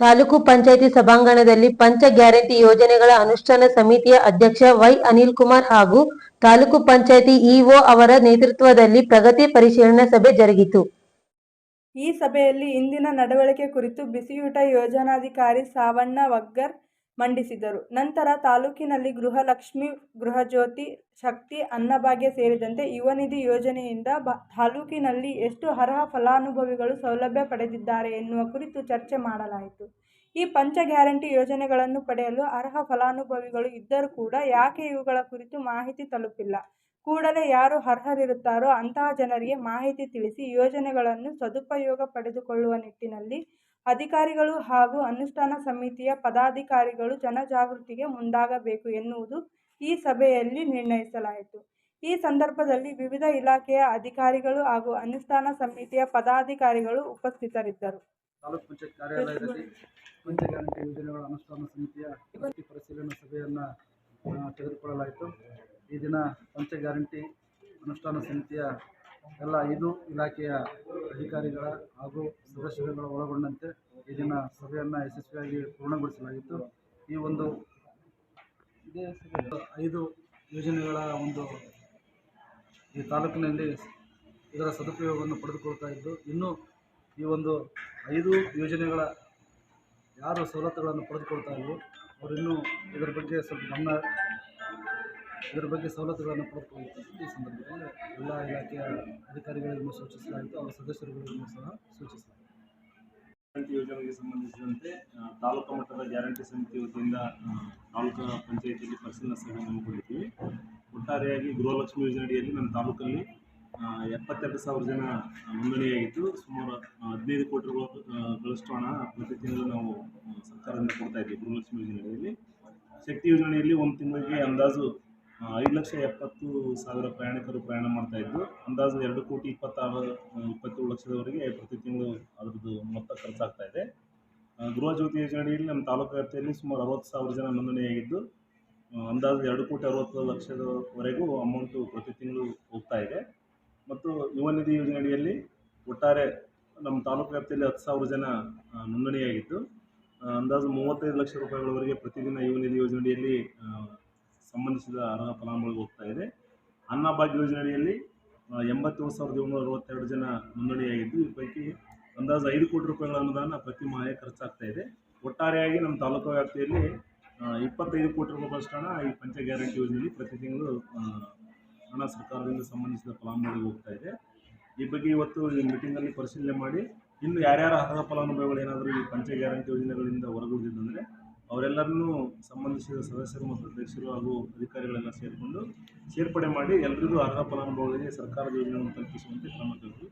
ತಾಲೂಕು ಪಂಚಾಯಿತಿ ಸಭಾಂಗಣದಲ್ಲಿ ಪಂಚ ಗ್ಯಾರಂಟಿ ಯೋಜನೆಗಳ ಅನುಷ್ಠಾನ ಸಮಿತಿಯ ಅಧ್ಯಕ್ಷ ವೈ ಅನಿಲ್ ಕುಮಾರ್ ಹಾಗೂ ತಾಲೂಕು ಪಂಚಾಯಿತಿ ಇಒ ಅವರ ನೇತೃತ್ವದಲ್ಲಿ ಪ್ರಗತಿ ಪರಿಶೀಲನಾ ಸಭೆ ಜರುಗಿತು. ಈ ಸಭೆಯಲ್ಲಿ ಇಂದಿನ ನಡವಳಿಕೆ ಕುರಿತು ಬಿಸಿಯೂಟ ಯೋಜನಾಧಿಕಾರಿ ಸಾವಣ್ಣ ವಗ್ಗರ್ ಮಂಡಿಸಿದರು. ನಂತರ ತಾಲೂಕಿನಲ್ಲಿ ಗೃಹಲಕ್ಷ್ಮಿ, ಗೃಹಜ್ಯೋತಿ, ಶಕ್ತಿ, ಅನ್ನಭಾಗ್ಯ ಸೇರಿದಂತೆ ಯುವನಿಧಿ ಯೋಜನೆಯಿಂದ ಬ, ತಾಲೂಕಿನಲ್ಲಿ ಎಷ್ಟು ಅರ್ಹ ಫಲಾನುಭವಿಗಳು ಸೌಲಭ್ಯ ಪಡೆದಿದ್ದಾರೆ ಎನ್ನುವ ಕುರಿತು ಚರ್ಚೆ ಮಾಡಲಾಯಿತು. ಈ ಪಂಚ ಗ್ಯಾರಂಟಿ ಯೋಜನೆಗಳನ್ನು ಪಡೆಯಲು ಅರ್ಹ ಫಲಾನುಭವಿಗಳು ಇದ್ದರೂ ಕೂಡ ಯಾಕೆ ಇವುಗಳ ಕುರಿತು ಮಾಹಿತಿ ತಲುಪಿಲ್ಲ? ಕೂಡಲೇ ಯಾರು ಅರ್ಹರಿರುತ್ತಾರೋ ಅಂತಹ ಜನರಿಗೆ ಮಾಹಿತಿ ತಿಳಿಸಿ ಯೋಜನೆಗಳನ್ನು ಸದುಪಯೋಗ ಪಡೆದುಕೊಳ್ಳುವ ನಿಟ್ಟಿನಲ್ಲಿ ಅಧಿಕಾರಿಗಳು ಹಾಗೂ ಅನುಷ್ಠಾನ ಸಮಿತಿಯ ಪದಾಧಿಕಾರಿಗಳು ಜನಜಾಗೃತಿಗೆ ಮುಂದಾಗಬೇಕು ಎನ್ನುವುದು ಈ ಸಭೆಯಲ್ಲಿ ನಿರ್ಣಯಿಸಲಾಯಿತು. ಈ ಸಂದರ್ಭದಲ್ಲಿ ವಿವಿಧ ಇಲಾಖೆಯ ಅಧಿಕಾರಿಗಳು ಹಾಗೂ ಅನುಷ್ಠಾನ ಸಮಿತಿಯ ಪದಾಧಿಕಾರಿಗಳು ಉಪಸ್ಥಿತರಿದ್ದರು. ಪಂಚಾಯತ್ ಕಾರ್ಯಾಲಯದಲ್ಲಿ ಪಂಚ ಗ್ಯಾರಂಟಿ ಯೋಜನೆಗಳ ಅನುಷ್ಠಾನ ಸಮಿತಿಯ ಪರಿಶೀಲನಾ ಸಭೆಯನ್ನು ತೆಗೆದುಕೊಳ್ಳಲಾಯಿತು. ಈ ದಿನ ಪಂಚ ಗ್ಯಾರಂಟಿ ಅನುಷ್ಠಾನ ಸಮಿತಿಯ ಎಲ್ಲ ಐದು ಇಲಾಖೆಯ ಅಧಿಕಾರಿಗಳ ಹಾಗೂ ಸದಸ್ಯರುಗಳ ಒಳಗೊಂಡಂತೆ ಈ ದಿನ ಸಭೆಯನ್ನು ಯಶಸ್ವಿಯಾಗಿ ಪೂರ್ಣಗೊಳಿಸಲಾಗಿತ್ತು. ಈ ಒಂದು ಐದು ಯೋಜನೆಗಳ ಒಂದು ಈ ತಾಲೂಕಿನಲ್ಲಿ ಇದರ ಸದುಪಯೋಗವನ್ನು ಪಡೆದುಕೊಳ್ತಾ ಇದ್ದು, ಇನ್ನೂ ಈ ಒಂದು ಐದು ಯೋಜನೆಗಳ ಯಾರು ಸವಲತ್ತುಗಳನ್ನು ಪಡೆದುಕೊಳ್ತಾ ಇಲ್ವೋ ಅವರಿನ್ನೂ ಇದರ ಬಗ್ಗೆ ಸ್ವಲ್ಪ ಗಮನ ಇದರ ಬಗ್ಗೆ ಸವಲತ್ತುಗಳನ್ನು ಪಡೆದುಕೊಳ್ಳುವಂಥ ಈ ಸಂದರ್ಭದಲ್ಲಿ ಎಲ್ಲ ಇಲಾಖೆಯ ಅಧಿಕಾರಿಗಳಿಗೂ ಸೂಚಿಸಲಾಯಿತು, ಅವರ ಸದಸ್ಯರುಗಳಿಗೂ ಸಹ ಸೂಚಿಸಲಾಯಿತು. ಗ್ಯಾರಂಟಿ ಯೋಜನೆಗೆ ಸಂಬಂಧಿಸಿದಂತೆ ತಾಲೂಕು ಮಟ್ಟದ ಗ್ಯಾರಂಟಿ ಸಮಿತಿ ವತಿಯಿಂದ ತಾಲೂಕು ಪಂಚಾಯಿತಿಯಲ್ಲಿ ಪರಿಶೀಲನಾ ಸಭೆ ಹಮ್ಮಿಕೊಂಡಿದ್ದೀವಿ. ಒಟ್ಟಾರೆಯಾಗಿ ಗೃಹಲಕ್ಷ್ಮಿ ಯೋಜನೆಯಡಿಯಲ್ಲಿ ನಮ್ಮ ತಾಲೂಕಲ್ಲಿ ಎಪ್ಪತ್ತೆರಡು ಸಾವಿರ ಜನ ನೋಂದಣಿಯಾಗಿದ್ದು, ಸುಮಾರು ಹದಿನೈದು ಕೋಟಿ ಗಳಷ್ಟು ಹಣ ಪ್ರತಿ ತಿಂಗಳು ನಾವು ಸರ್ಕಾರದಿಂದ ಕೊಡ್ತಾ ಇದ್ದೀವಿ ಗೃಹಲಕ್ಷ್ಮಿ ಯೋಜನೆಯಲ್ಲಿ ಶಕ್ತಿ ಯೋಜನೆಯಲ್ಲಿ ಒಂದು ತಿಂಗಳಿಗೆ ಅಂದಾಜು ಐದು ಲಕ್ಷ ಎಪ್ಪತ್ತು ಸಾವಿರ ಪ್ರಯಾಣಿಕರು ಪ್ರಯಾಣ ಮಾಡ್ತಾ ಇದ್ದು ಅಂದಾಜು ಎರಡು ಕೋಟಿ ಇಪ್ಪತ್ತಾರು ಇಪ್ಪತ್ತೇಳು ಲಕ್ಷದವರೆಗೆ ಪ್ರತಿ ತಿಂಗಳು ಅದರದ್ದು ಮೊತ್ತ ಖರ್ಚಾಗ್ತಾ ಇದೆ. ಗೃಹ ಜ್ಯೋತಿ ಯೋಜನೆಯಲ್ಲಿ ನಮ್ಮ ತಾಲೂಕು ವ್ಯಾಪ್ತಿಯಲ್ಲಿ ಸುಮಾರು ಅರವತ್ತು ಸಾವಿರ ಜನ ನೋಂದಣಿಯಾಗಿದ್ದು ಅಂದಾಜು ಎರಡು ಕೋಟಿ ಅರವತ್ತು ಲಕ್ಷದವರೆಗೂ ಅಮೌಂಟು ಪ್ರತಿ ತಿಂಗಳು ಹೋಗ್ತಾ ಇದೆ. ಮತ್ತು ಯುವ ನಿಧಿ ಯೋಜನೆಯಡಿಯಲ್ಲಿ ಒಟ್ಟಾರೆ ನಮ್ಮ ತಾಲೂಕು ವ್ಯಾಪ್ತಿಯಲ್ಲಿ ಹತ್ತು ಸಾವಿರ ಜನ ನೋಂದಣಿಯಾಗಿದ್ದು ಅಂದಾಜು ಮೂವತ್ತೈದು ಲಕ್ಷ ರೂಪಾಯಿಗಳವರೆಗೆ ಪ್ರತಿದಿನ ಯುವ ನಿಧಿ ಯೋಜನೆಯಡಿಯಲ್ಲಿ ಆ, ಸಂಬಂಧಿಸಿದ ಅರ್ಹ ಫಲಾನುಭವಿಗೆ ಹೋಗ್ತಾ ಇದೆ. ಅನ್ನಭಾಗ್ಯ ಯೋಜನೆಯಲ್ಲಿ ಎಂಬತ್ತೇಳು ಸಾವಿರದ ಏಳ್ನೂರ ಅರವತ್ತೆರಡು ಜನ ನೋಂದಣಿಯಾಗಿದ್ದು, ಈ ಪೈಕಿ ಅಂದಾಜು ಐದು ಕೋಟಿ ರೂಪಾಯಿಗಳ ಅನುದಾನ ಪ್ರತಿ ಮಾಹೆ ಖರ್ಚಾಗ್ತಾ ಇದೆ. ಒಟ್ಟಾರೆಯಾಗಿ ನಮ್ಮ ತಾಲೂಕು ವ್ಯಾಪ್ತಿಯಲ್ಲಿ ಇಪ್ಪತ್ತೈದು ಕೋಟಿ ರೂಪಾಯಿಗಳಷ್ಟು ಹಣ ಈ ಪಂಚ ಗ್ಯಾರಂಟಿ ಯೋಜನೆಯಲ್ಲಿ ಪ್ರತಿ ತಿಂಗಳು ಹಣ ಸರ್ಕಾರದಿಂದ ಸಂಬಂಧಿಸಿದ ಫಲಾನುಭವಿಗೆ ಹೋಗ್ತಾ ಇದೆ. ಈ ಬಗ್ಗೆ ಇವತ್ತು ಈ ಮೀಟಿಂಗಲ್ಲಿ ಪರಿಶೀಲನೆ ಮಾಡಿ, ಇನ್ನು ಯಾರ್ಯಾರ ಅರ್ಹ ಫಲಾನುಭವಿಗಳು ಏನಾದರೂ ಈ ಪಂಚ ಗ್ಯಾರಂಟಿ ಯೋಜನೆಗಳಿಂದ ಹೊರಗುಳಿದಿದ್ದಂದರೆ ಅವರೆಲ್ಲರನ್ನೂ ಸಂಬಂಧಿಸಿದ ಸದಸ್ಯರು ಮತ್ತು ಅಧ್ಯಕ್ಷರು ಹಾಗೂ ಅಧಿಕಾರಿಗಳೆಲ್ಲ ಸೇರಿಕೊಂಡು ಸೇರ್ಪಡೆ ಮಾಡಿ ಎಲ್ಲರಿಗೂ ಅರ್ಹ ಫಲಾನುಭವಿಗಳಿಗೆ ಸರ್ಕಾರದ ಯೋಜನೆಗಳನ್ನು ತಲುಪಿಸುವಂತೆ ಕ್ರಮ ಕೈಗೊಳ್ಳಲು